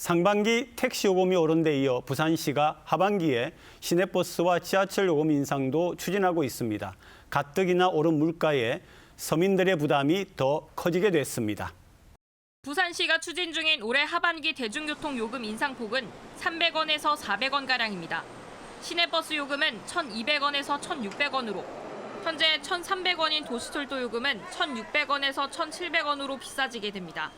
상반기 택시 요금이 오른 데 이어 부산시가 하반기에 시내버스와 지하철 요금 인상도 추진하고 있습니다. 가뜩이나 오른 물가에 서민들의 부담이 더 커지게 됐습니다. 부산시가 추진 중인 올해 하반기 대중교통 요금 인상폭은 300원에서 400원 가량입니다. 시내버스 요금은 1,200원에서 1,600원으로 현재 1,300원인 도시철도 요금은 1,600원에서 1,700원으로 비싸지게 됩니다.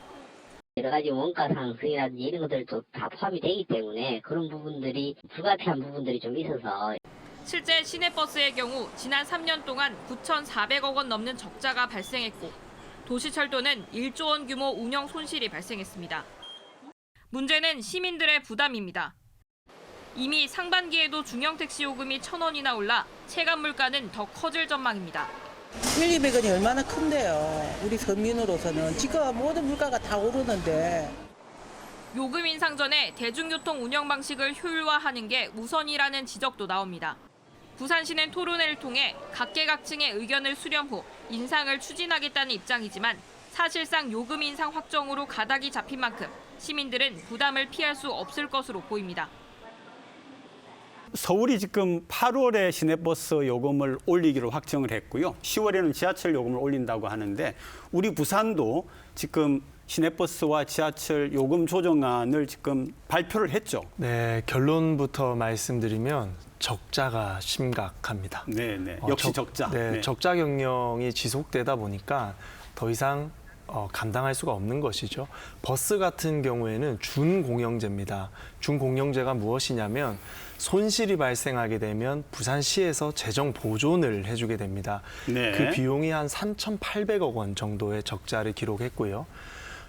여러 가지 원가 상승이라든지 이런 것들도 다 포함이 되기 때문에 그런 부분들이 불가피한 부분들이 좀 있어서 실제 시내버스의 경우 지난 3년 동안 9,400억 원 넘는 적자가 발생했고 도시철도는 1조 원 규모 운영 손실이 발생했습니다. 문제는 시민들의 부담입니다. 이미 상반기에도 중형 택시 요금이 1,000원이나 올라 체감 물가는 더 커질 전망입니다. 1, 200원이 얼마나 큰데요. 우리 서민으로서는 지금 모든 물가가 다 오르는데 요금 인상 전에 대중교통 운영 방식을 효율화하는 게 우선이라는 지적도 나옵니다. 부산시는 토론회를 통해 각계각층의 의견을 수렴 후 인상을 추진하겠다는 입장이지만 사실상 요금 인상 확정으로 가닥이 잡힌 만큼 시민들은 부담을 피할 수 없을 것으로 보입니다. 서울이 지금 8월에 시내버스 요금을 올리기로 확정을 했고요. 10월에는 지하철 요금을 올린다고 하는데 우리 부산도 지금 시내버스와 지하철 요금 조정안을 지금 발표를 했죠. 네, 결론부터 말씀드리면 적자가 심각합니다. 네, 네. 어, 역시 적- 적자. 네, 네. 적자 경영이 지속되다 보니까 더 이상 어, 감당할 수가 없는 것이죠. 버스 같은 경우에는 준공영제입니다. 준공영제가 무엇이냐면 손실이 발생하게 되면 부산시에서 재정 보존을 해주게 됩니다. 네. 그 비용이 한 3,800억 원 정도의 적자를 기록했고요.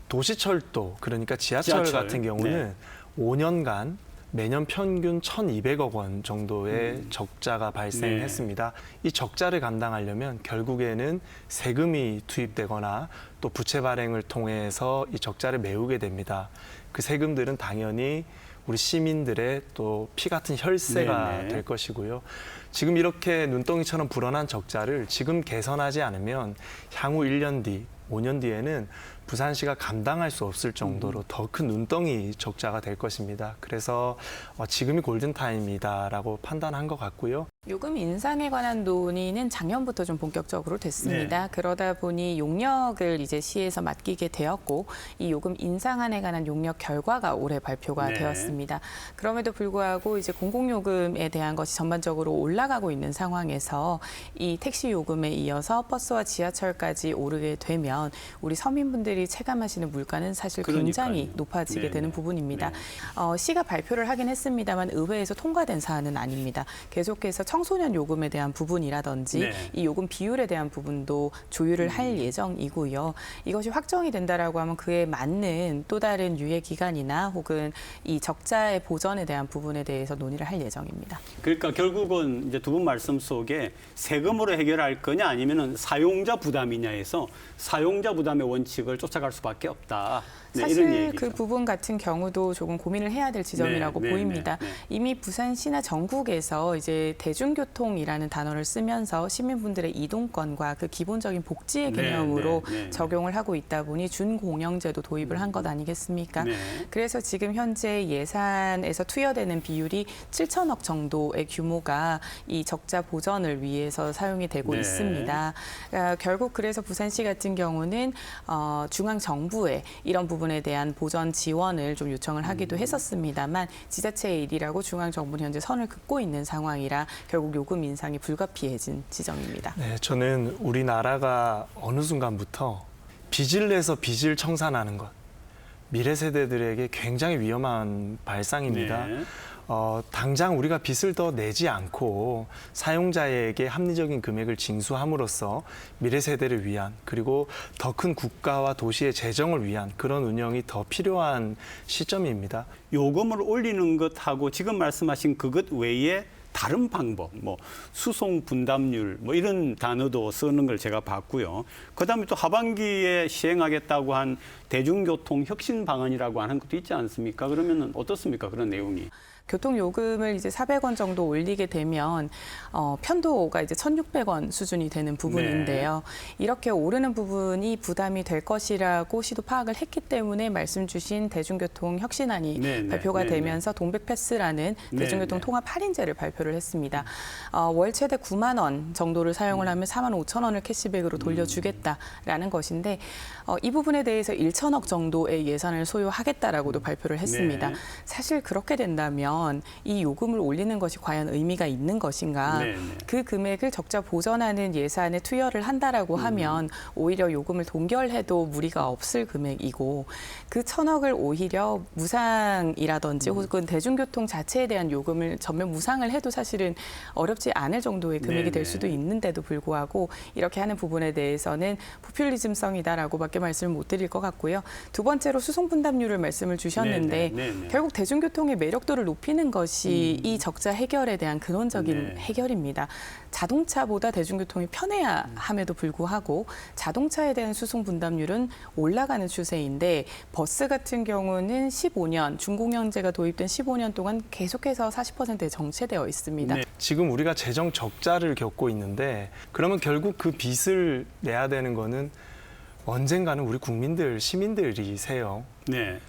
도시철도 그러니까 지하철, 지하철, 같은 경우는 네. 5년간 매년 평균 1,200억 원 정도의 음. 적자가 네. 발생했습니다. 이 적자를 감당하려면 결국에는 세금이 투입되거나 또 부채 발행을 통해서 이 적자를 메우게 됩니다. 그 세금들은 당연히 우리 시민들의 또 피 같은 혈세가 네, 네. 될 것이고요. 지금 이렇게 눈덩이처럼 불어난 적자를 지금 개선하지 않으면 향후 1년 뒤, 5년 뒤에는 부산시가 감당할 수 없을 정도로 음. 더큰 눈덩이 적자가 될 것입니다. 그래서 어, 지금이 골든타임이다라고 판단한 것 같고요. 요금 인상에 관한 논의는 작년부터 좀 본격적으로 됐습니다. 그러다 보니 용역을 이제 시에서 맡기게 되었고 이 요금 인상안에 관한 용역 결과가 올해 발표가 네. 되었습니다. 그럼에도 불구하고 이제 공공요금에 대한 것이 전반적으로 올라가고 있는 상황에서 이 택시 요금에 이어서 버스와 지하철까지 오르게 되면 우리 서민분들이 체감하시는 물가는 사실 굉장히 그러니까요. 높아지게 네, 되는 네. 부분입니다. 네. 어, 시가 발표를 하긴 했습니다만 의회에서 통과된 사안은 아닙니다. 계속해서 청소년 요금에 대한 부분이라든지 네. 이 요금 비율에 대한 부분도 조율을 할 예정이고요. 이것이 확정이 된다라고 하면 그에 맞는 또 다른 유예 기간이나 혹은 이 적자의 보전에 대한 부분에 대해서 논의를 할 예정입니다. 그러니까 결국은 이제 두 분 말씀 속에 세금으로 해결할 거냐 아니면은 사용자 부담이냐에서 사용자 부담의 원칙을 쫓아갈 수밖에 없다. 네, 사실. 그 부분 같은 경우도 조금 고민을 해야 될 지점이라고 네, 네, 보입니다. 이미 부산시나 전국에서 이제 대중교통이라는 단어를 쓰면서 시민분들의 이동권과 그 기본적인 복지의 네, 개념으로. 적용을 하고 있다 보니 준공영제도 도입을 한 것 아니겠습니까? 네. 그래서 지금 현재 예산에서 투여되는 비율이 7천억 정도의 규모가 이 적자 보전을 위해서 사용이 되고 네. 있습니다. 아, 결국 그래서 부산시 같은 경우는 어, 중앙 정부에 이런 부분 에 대한 보전 지원을 좀 요청을 하기도 했었습니다만 지자체의 일이라고 중앙 정부는 현재 선을 긋고 있는 상황이라 결국 요금 인상이 불가피해진 지점입니다. 네, 저는 우리나라가 어느 순간부터 빚을 내서 빚을 청산하는 것 미래 세대들에게 굉장히 위험한 발상입니다. 네. 어, 당장 우리가 빚을 더 내지 않고 사용자에게 합리적인 금액을 징수함으로써 미래 세대를 위한 그리고 더 큰 국가와 도시의 재정을 위한 그런 운영이 더 필요한 시점입니다. 요금을 올리는 것하고 지금 말씀하신 그것 외에 다른 방법, 뭐 수송 분담률 뭐 이런 단어도 쓰는 걸 제가 봤고요. 그다음에 또 하반기에 시행하겠다고 한 대중교통 혁신 방안이라고 하는 것도 있지 않습니까? 그러면은 어떻습니까? 그런 내용이. 교통 요금을 이제 400원 정도 올리게 되면 어, 편도가 이제 1,600원 수준이 되는 부분인데요. 이렇게 오르는 부분이 부담이 될 것이라고 시도 파악을 했기 때문에 말씀 주신 대중교통 혁신안이 네, 네, 발표가 네, 되면서 동백 패스라는 네, 대중교통 네. 통합 할인제를 발표를 했습니다. 어, 월 최대 9만 원 정도를 사용을 하면 4만 5천 원을 캐시백으로 돌려주겠다라는 것인데 어, 이 부분에 대해서 1천억 정도의 예산을 소요하겠다라고도 발표를 했습니다. 네. 사실 그렇게 된다면 이 요금을 올리는 것이 과연 의미가 있는 것인가? 네, 네. 그 금액을 적자 보전하는 예산에 투여를 한다라고 음. 하면 오히려 요금을 동결해도 무리가 없을 금액이고 그 천억을 오히려 무상이라든지 음. 혹은 대중교통 자체에 대한 요금을 전면 무상을 해도 사실은 어렵지 않을 정도의 금액이 될 네네. 수도 있는데도 불구하고 이렇게 하는 부분에 대해서는 포퓰리즘성이다라고밖에 말씀을 못 드릴 것 같고요. 두 번째로 수송 분담률을 말씀을 주셨는데 네네, 네네. 결국 대중교통의 매력도를 높 이는 것이 이 적자 해결에 대한 근원적인 음. 네. 해결입니다. 자동차보다 대중교통이 편해야 함에도 불구하고 자동차에 대한 수송 분담률은 올라가는 추세인데 버스 같은 경우는 15년 중공영제가 도입된 15년 동안 계속해서 40%에 정체되어 있습니다. 네. 지금 우리가 재정 적자를 겪고 있는데 그러면 결국 그 빚을 내야 되는 거는 언젠가는 우리 국민들 시민들이세요. 네.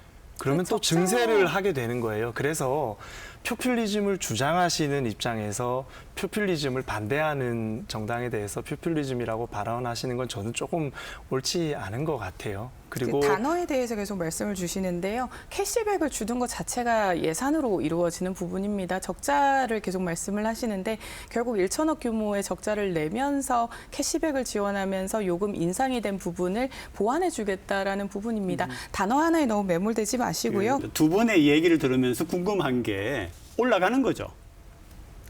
그러면 그또 증세를 하게 되는 거예요. 그래서 표퓰리즘을 주장하시는 입장에서 표퓰리즘을 반대하는 정당에 대해서 표퓰리즘이라고 발언하시는 건 저는 조금 옳지 않은 것 같아요. 그리고 그 단어에 대해서 계속 말씀을 주시는데요. 캐시백을 주는 것 자체가 예산으로 이루어지는 부분입니다. 적자를 계속 말씀을 하시는데 결국 1천억 규모의 적자를 내면서 캐시백을 지원하면서 요금 인상이 된 부분을 보완해 주겠다라는 부분입니다. 단어 하나에 너무 매몰되지 마시고요. 그두 분의 얘기를 들으면서 궁금한 게 올라가는 거죠.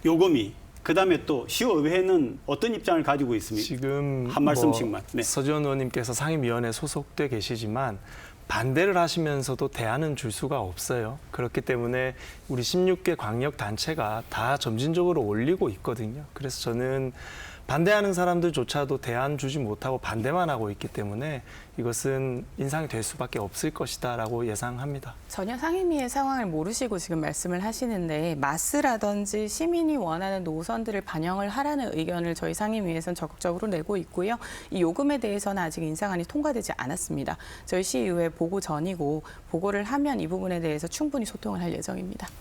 요금이. 그다음에 또 시의회는 어떤 입장을 가지고 있습니까? 지금 한 말씀씩만. 뭐 네. 서지원 의원님께서 상임위원회 소속돼 계시지만 반대를 하시면서도 대안은 줄 수가 없어요. 그렇기 때문에 우리 16개 광역 단체가 다 점진적으로 올리고 있거든요. 그래서 저는 반대하는 사람들조차도 대안 주지 못하고 반대만 하고 있기 때문에 이것은 인상이 될 수밖에 없을 것이다라고 예상합니다. 전혀 상임위의 상황을 모르시고 지금 말씀을 하시는데 마스라든지 시민이 원하는 노선들을 반영을 하라는 의견을 저희 상임위에서는 적극적으로 내고 있고요. 이 요금에 대해서는 아직 인상안이 통과되지 않았습니다. 저희 시의회 보고 전이고 보고를 하면 이 부분에 대해서 충분히 소통을 할 예정입니다.